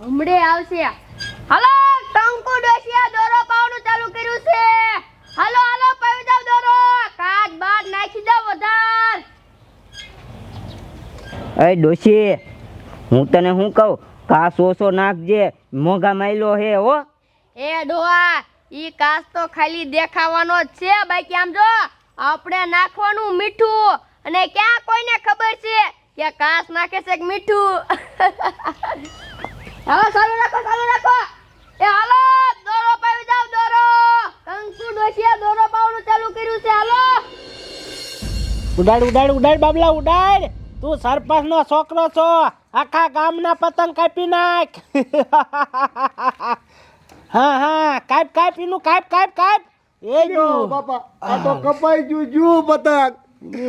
હમણે આવશે. હાલો ટંકુ ડોશિયા દોરો પાવડું ચાલુ કર્યું છે. હાલો હાલો પાવી જાવ દોરો. કાચ બાર નાખી જાવ વધાર. એ ડોશી હું તને શું કહું? કાસ ઓછો નાખજે મોંઘા માયલો હે હો. એ ડોહા ઈ કાસ તો ખાલી દેખાવાનો જ છે બાકી આમ જો આપણે નાખવાનું મીઠું. અને ક્યાં કોઈને ખબર છે કે કાસ નાખે છે કે મીઠું. હાલો ચાલુ રાખો ચાલુ રાખો. એ હાલો દોરો પાવી જાવ દોરો. કંકુ ડોશિયા દોરો પાવનું ચાલુ કર્યું છે હાલો. ઉડાડ ઉડાડ ઉડાડ બાબલા ઉડાડ. તું સરપંચ નો છોકરો છો. આખા ગામના પતંગ કાપી નાખ. હા હા કાપ કાપ એનું કાપ કાપ કાપ. એ જો. બાપા આ તો કપાઈ ગયું જુ પતંગ.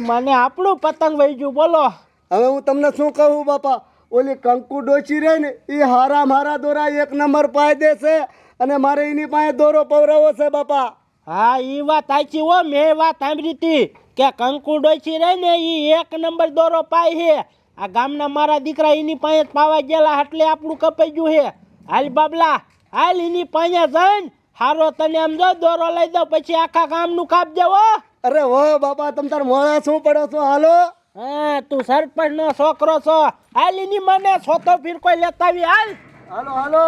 મને આપણું પતંગ વહી ગયું બોલો. હવે હું તમને શું કહું બાપા? ઓલી કંકુ ડોચી રહે ને એ હારા મારા દોરા એક નંબર પાઈ દે છે અને મારે એની પાસે દોરો પવરાવો છે બાપા. હા એ વાત સાચી હો મેં વાત સાંભળી હતી કે કંકુ ડોચી રહે ને એ એક નંબર દોરો પાય છે. આ ગામના મારા દીકરા એની પાસે પાવા ગયેલા એટલે આપણું કપાઈ ગયું છે. હાલ બાબલા હાલ એની પાસે જઈને હારો તને આમ જો દોરો લઈ દો પછી આખા ગામનું કાપ દેવો અરે વાહ બાપા તમ તાર મોડા શું પડો છો? હાલો. હા તું સરપંચ નો છોકરો છો. હાલ એની મને સોતો ફીર કોઈ લેતા આવી હાલ. હાલો હાલો.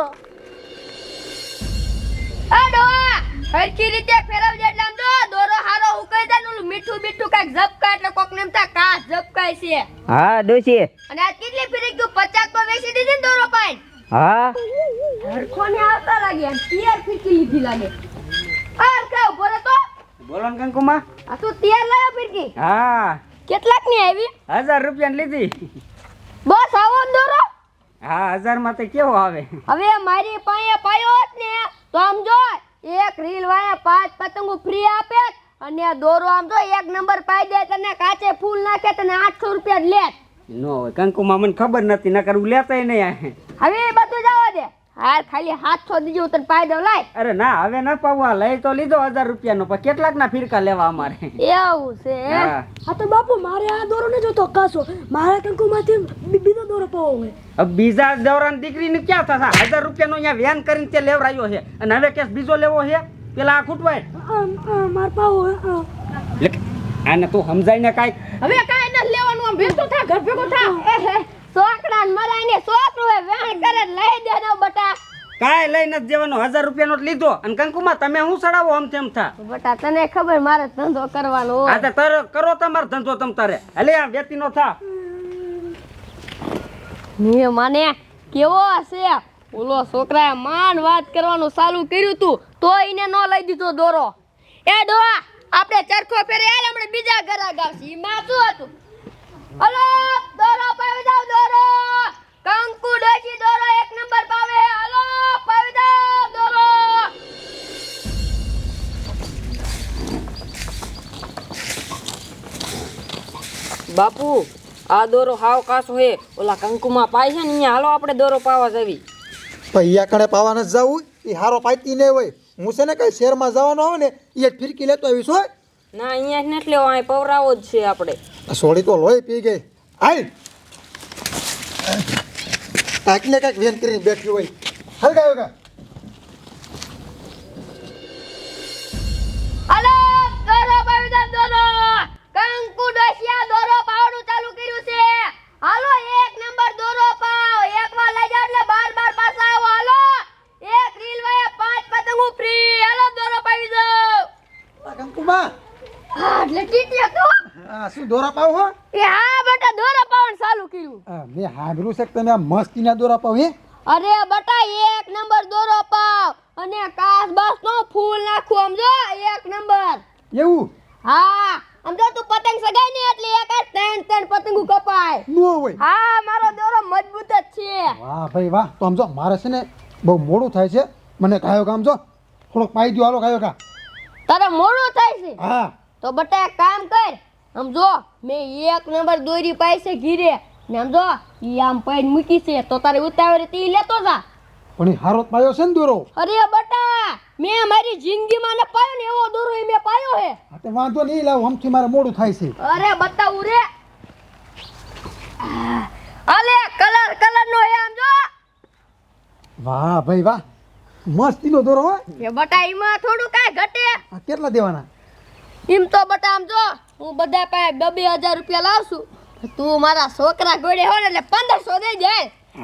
હાલો હરખી રીતે ફેરવજે એટલે આમ જો દોરો હારો ઉકાઈ જાય ને મીઠું મીઠું કાંઈક ઝપકા એટલે કોક ને એમ થાય કાચ ઝબકાય છે. હા ડોશી. અને આ કેટલી ફેરી ગયું? પચાસ તો વેચી દીધી ને દોરો પાઈ. હા. હરખો ને આવતા લાગે અને તિયાર ફીરકી લીધી લાગે. આ કે બોલો તો. બોલો ને કંકુમા. આ તું તિયાર લાવ્યો ફીરકી? હા. કેટલાકની આવી? હજાર રૂપિયા લીધી. બસ આવો દોરો. હા હજારમાં તો કેવો આવે? હવે મારી પાસે પાયો હોત ને. તો આમ જો એક રીલ વાયા પાંચ પતંગો ફ્રી આપે અને દોરો આમ જો એક નંબર પાઈ દે તને કાચે ફૂલ નાખે તને આઠસો રૂપિયા જ લે. નો કંકુ કંકુમાં મને ખબર નથી નકર હું લેતાય નહીં. હવે હાર ખાલી હાથસો દીજો તને પાય દઉં લાય. અરે ના હવે ન પાવવા લઈ તો લીધો હજાર રૂપિયાનો પણ કેટલાક ના ફિરકા લેવા અમારે? એવું છે હા? તો બાપુ મારે આ દોરો ને જોતો કાસો. મારે કંકુ માંથી બીજો દોરો પાવો હોય. હવે બીજા દીકરી ને ક્યાં થતા હજાર રૂપિયાનો અહીંયા વેન કરીને તે લેવરાયો છે. અને હવે કેસ બીજો લેવો છે? પેલા આ ખૂટવાય. માર પાવો આને તું સમજાય ને કાંઈક? હવે કાંઈ ન લેવાનું આમ ભેગો થા ઘર ભેગો થા. છોકરા મરાય ને છોકરું વેણ કરે લઈ દે ને બટા. કાંઈ લઈ નથી જવાનો. હજાર રૂપિયાનો જ લીધો. અને કંકુમાં તમે હું સડાવો? આમ તેમ થા. બટા તને ખબર મારે ધંધો કરવાનો હા તો તર કરો તમારો ધંધો તમ તારે. હલે આ વ્યક્તિનો થા. ને માને કેવો હશે ઓલો છોકરાએ માન વાત કરવાનું ચાલુ કર્યું તું તો એને ન લઈ દીધો દોરો. એ દોરા આપણે ચરખો ફેરે હાલ આપણે બીજા ઘરે ગાવશી. એમાં શું હતું? હલો દોરો પાવી જાવ દોરો. કંકુ ડોશી દોરો એક નંબર પાવે. હલો પાવી જાવ દોરો. બાપુ આ દોરો હાવ કાસો હે. ઓલા કંકુમાં પાય છે ને અહીંયા હાલો આપણે દોરો પાવા જવી. પૈયા કણે પાવા ન જવું એ હારો પાઈતી નહીં હોય. હું છે ને કઈ શહેરમાં જવાનો હોય ને એ ફિરકી લેતો આવીશ હોય ના અહીંયા જ નથી લેવો અહીં પવરાવો જ છે આપણે. સોળી તો લોહી પી ગઈ. આઈ કાંઈક ને કાંઈક વેન કરીને બેઠી હોય. હાલ ગાયો ગા. હલો દોરો પાવી દોરો. કંકુ ડોશિયા દોરો પાવવાનું ચાલુ કર્યું છે. હાલો એક નંબર દોરો પાવ. એક વાર લઈ જાવ એટલે બાર બાર પાછા આવો. હાલો એક રીલ વાયા પાંચ પતંગો ફ્રી હાલો દોરો પાવી હા એટલે ટીટીયા તો. આ શું દોરા પાવ હો? એ હા બેટા દોરા પાવવાનું ચાલુ કર્યું. આ મેં સાંભળ્યું છે કે તમે આ મસ્તીના દોરા પાવ હે? અરે બટા એક નંબર દોરો પાવ. અને કાસ બાસ નો ફૂલ નાખું આમ એક નંબર. એવું? હા આમ જો તું પતંગ સગાઈ ને એટલે એક જ ત્રણ ત્રણ પતંગો કપાય. નો હોય. હા મારો દોરો મજબૂત જ છે. વાહ ભાઈ વાહ. તો આમ મારે છે ને બહુ મોડું થાય છે. મને કાયો કામ જો. થોડોક પાઈ દો હાલો કાયો કા. તારે મોડું થાય છે? હા. તો બટા કામ કર સમજો મેં એક નંબર દોરી પાઈ છે ઘીરે ને સમજો ઈ આમ પૈન મૂકી છે તો તારે ઉતાવળે તી લેતો જા. પણ હારો પાયો છે ને દોરો? અરે બટા મેં મારી જિંદગીમાં ને પાયો ને એવો દોરો એ મેં પાયો હે. હા તે વાંધો નહીં લાવ હમથી મારે મોડું થાય છે. અરે બતાવું રે અલે કલર કલર વાહ ભાઈ વાહ. મસ્તીનો દોરો હો. એ બટા એમાં થોડું કાંઈ ઘટે. કેટલા દેવાના? એમ તો બટા આમ જો હું બધા પાસે બે બે હજાર રૂપિયા લાવશું તું મારા છોકરા ગોળે હોય એટલે પંદરસો દઈ દે.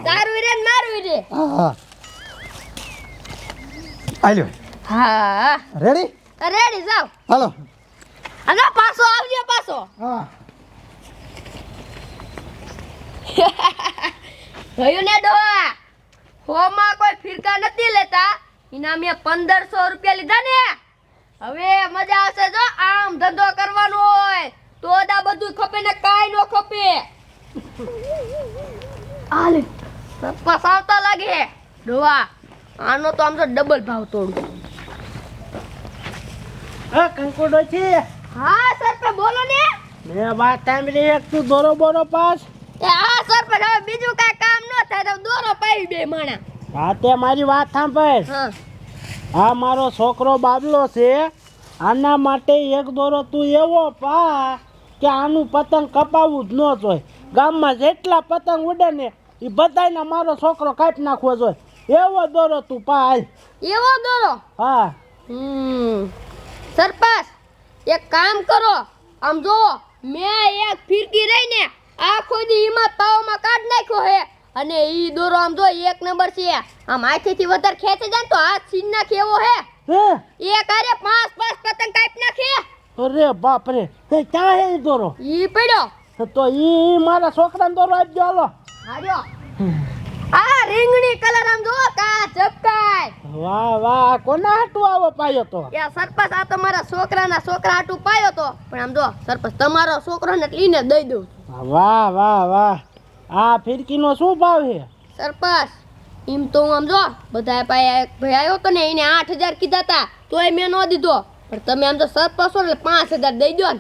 તારું રે મારું રે. આલ્યો હા. રેડી રેડી જાવ હાલો. અને પાછો આવજો પાછો. હા. ભયું ને ડોહા? હોમાં કોઈ ફિરકા નથી લેતા. એના મેં પંદરસો રૂપિયા લીધા ને. હવે મજા આવશે ધંધો કરવાનો હોય તો આ બધું ખપે ને કાઈ નો ખપે. આલે પસાવતા લાગે. ડોહા આનો તો આમ તો ડબલ ભાવ તોડું. હા કંકોડો છે. હા સરપંચ બોલો ને. મેં વાત સાંભળી એક તું દોરો બોરો પાસ. એ હા સરપે હવે બીજું કાંઈ કામ ન થાય તો દોરો પાઈ દે માણા. હા તે મારી વાત સાંભળ. હા. આ મારો છોકરો બાબલો છે. આના માટે એક દોરો તું એવો પા કે આનું પતંગ કપાવવું જ ન જોઈએ. ગામમાં જેટલા પતંગ ઉડે ને એ બધાને મારો છોકરો કાપી નાખવો જોઈએ. એવો દોરો તું પા હાલ. એવો દોરો? હા. હમ. સરપંચ એક કામ કરો. આમ જો મેં એક ફિરકી રહીને આખો દી એમાં તાવમાં કાઢ નાખ્યો હે અને ઈ દોરો આમ જો એક નંબર છે. આમ હાથેથી વધારે ખેંચે જાય તો હાથ સીન નાખે એવો હે? હે? એક આરે પાંચ પાંચ પતંગ કાપ નાખે. અરે બાપ રે તે ક્યાં હે ઈ દોરો? ઈ પડ્યો. તો ઈ મારા છોકરાને દોરો આપજો હાલો. હાર્યો આ રીંગણી કલર આમ જો કા ચપકાય વાહ વાહ કોના હાટુ આવો પાયો તો? એ સરપંચ આ તમારા છોકરાના છોકરા હાટુ પાયો તો. પણ આમ જો સરપંચ તમારો છોકરો ને લઈને દઈ દઉં વાહ વાહ વાહ. આ ફિરકીનો શું ભાવ છે? સરપંચ એમ તો હું આમ જો બધા પાસે એક ભાઈ આવ્યો તો ને એને આઠ હજાર કીધા હતા તોય મેં ન દીધો. પણ તમે આમ તો સરપંચ છો એટલે પાંચ હજાર દઈ દો ને.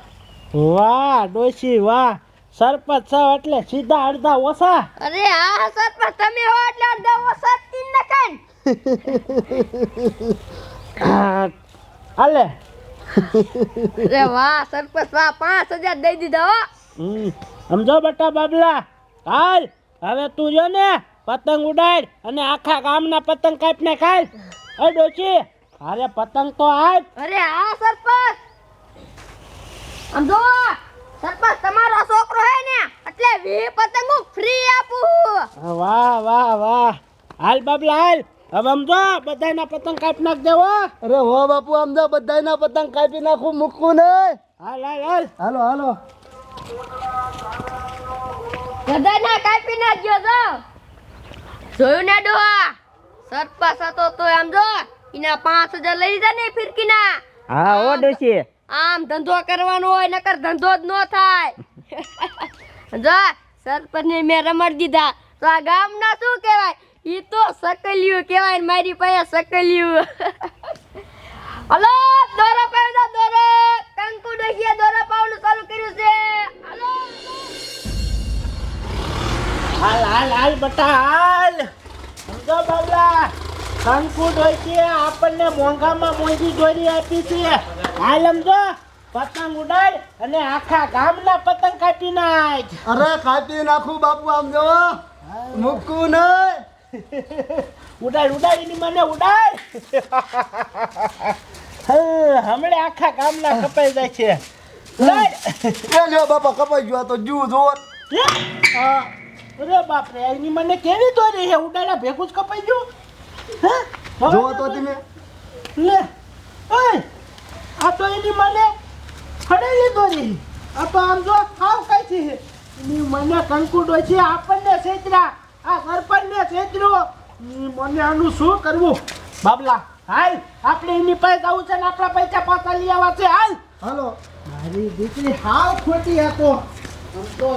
વાહ ડોશી વાહ. સરપંચ છો એટલે સીધા અડધા ઓછા? અરે હા સરપંચ તમે હો એટલે અડધા ઓછા તીન ને. કાંઈ હાલે. અરે વાહ સરપંચ વાહ પાંચ હજાર દઈ દીધા હો. હમ સમજો બટા બાબલા. હાલ હવે તું જો ને પતંગ ઉડાડ અને આખા ગામના પતંગ કાપને ખાલ એ ડોચી અરે પતંગ તો આજ અરે આ સરપંચ. આમ જો સરપંચ તમારો છોકરો હે ને એટલે વી પતંગ ફ્રી આપું વાહ વાહ વાહ. હાલ બાબલા હાલ. હવે આમ જો બધાના પતંગ કાપી નાખ દેવો અરે હો બાપુ આમ જો બધાયના પતંગ કાપી નાખું મૂકું ને હાલ હાલ હાલ. હાલો હાલો. બધાના કાપી નાખ્યો તો જોયું ને ડોહા? સરપાસ હતો તો આમ જો એના પાંચ હજાર લઈ લીધા ને ફિરકીના. હા ઓ ડોશી આમ ધંધો કરવાનો હોય નકર ધંધો જ ન થાય. જો સરપંચ ને મેં રમડ દીધા. તો આ ગામના શું કહેવાય? ઈ તો સકલિયું કહેવાય મારી પાસે સકલિયું. હલો દોરા પાવડા દોરો. કંકુ ડોહિયા દોરા પાવડું ચાલુ કર્યું છે. હલો. હાલ હાલ હાલ બટા હાલ. સમજો બાબલા. કંકુટ હોય છે આપણને મોંઘામાં મોંઘી દોરી આપી છે. હાલ સમજો. પતંગ ઉડાડ અને આખા ગામના પતંગ કાપી નાખ. અરે કાપી નાખું બાપુ આમ જો. મૂકું નહીં. ઉડાડ ઉડાડ એની મને ઉડાડ. હમણે આખા ગામના કપાઈ જાય છે. લ્યો બાપા કપાઈ ગયો તો જુ જોવો હે? અરે બાપ રે એની મને કેવી દોરી છે? ઉડાડા ભેગું જ કપાઈ ગયું. હે? જોવો તો તમે લે. ઓય આ તો એની મને ફળેલી દોરી આ તો આમ જો હાવ કઈ છે. એની મને કંકુડો છે આપણને છેતરા. આ સરપંચને છેતરો. મને આનું શું કરવું? બાબલા હાલ આપણે એની પાસે જવું છે ને આપણા પૈસા પાછા લઈ આવવા છે હાલ. હાલો. મારી દીકરી હાવ ખોટી હતો. આમ તો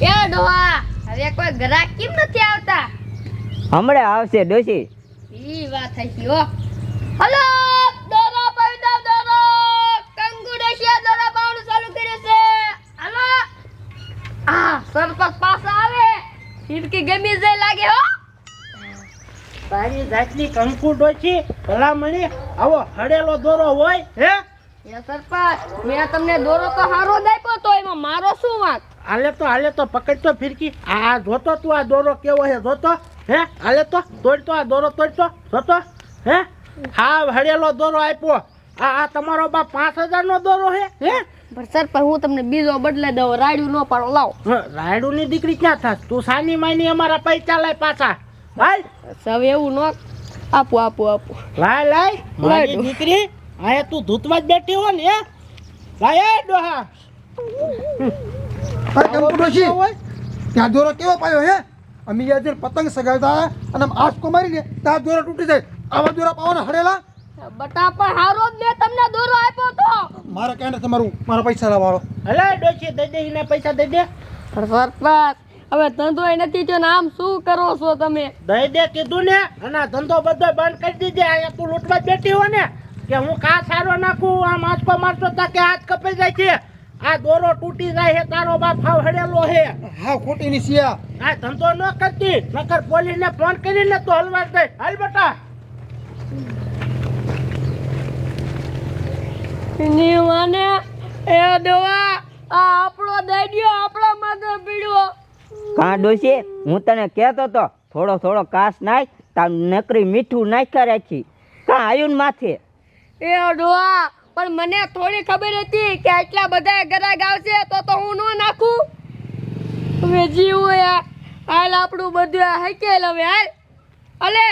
એ ડોહા હવે કોઈ ગ્રાહક કેમ નથી આવતા? હમણાં આવશે ડોશી. ઈ વાત થઈ ગઈ હો. હલો દોરો પાડી દો દોરો. કંગુ ડોશિયા દોરો પાવવાનું ચાલુ કર્યું છે. હલો. આ સરપંચ પાસે આવે. ફિરકી ગમી જાય લાગે હો. તારી જાતની કંકુ ડોશી ભલામણી આવો હડેલો દોરો હોય હે? એ સરપંચ મેં તમને દોરો તો સારો જ આપ્યો તો એમાં મારો શું વાંક હાલે તો આલે તો પકડ તો ફિરકી. આ જોતો તું આ દોરો કેવો હે જોતો? હે? આલે તો? તોડતો આ દોરો તોડતો જોતો? હે? હા હળેલો દોરો આપ્યો. આ આ તમારો બા પાંચ હજારનો દોરો હે હે? પણ સરપંચ હું તમને બીજો બદલે દઉં રાયડું નો પાડો લાવ. રાયડુની દીકરી ક્યાં થાસ તું સાની માની અમારા પૈસા લાય પાછા. હાલ. સવ એવું નો આપો આપો આપો. લાય લાય. મારી દીકરી આ તું ધૂતમાં જ બેઠી હો ને હે? લાય ડોહા. અરે કંકુ ત્યાં દોરો કેવો પાયો હે? અમે યાર પતંગ સગાવતા અને આમ મારી મારીને ત્યાં દોરો તૂટી જાય. આવા દોરા પાવાના હડેલા? બટા પણ હારો જ લે તમને દોરો આપ્યો તો. મારે કેને તમારું મારા પૈસા લાવવાનો. હલે ડોશી દઈ દે ને પૈસા દઈ દે. સરપંચ હવે ધંધો એ નથી થયો ને આમ શું કરો છો તમે? દઈ દે કીધું ને અને ધંધો બધો બંધ કરી દીધે. અહીંયા તું લૂંટવા બેઠી હો ને કે હું કા સારો નાખું? આમ આંચકો મારતો તા કે હાથ કપાઈ જાય છે. આ દોરો તૂટી જાય હે તારો બાપ હાવ હડેલો હે હા ખોટી ની સિયા. આ ધંધો ન કરતી નકર પોલીસને ફોન કરીને તો હલવા દે. હાલ બેટા. ની મને એ દોવા આ આપણો દાડિયો આપણા માથે પીડ્યો. કા ડોસી હું તને કહેતો તો થોડો થોડો કાસ નાખ તાર નકરી મીઠું નાખ્યા રાખી. કા આયુન માથે? એ ડોહા પણ મને થોડી ખબર હતી કે આટલા બધા ગ્રાહક આવશે તો તો હું ન નાખું. હવે જીવું યાર. હાલ આપણું બધું હકેલ હવે, હાલ. અલે.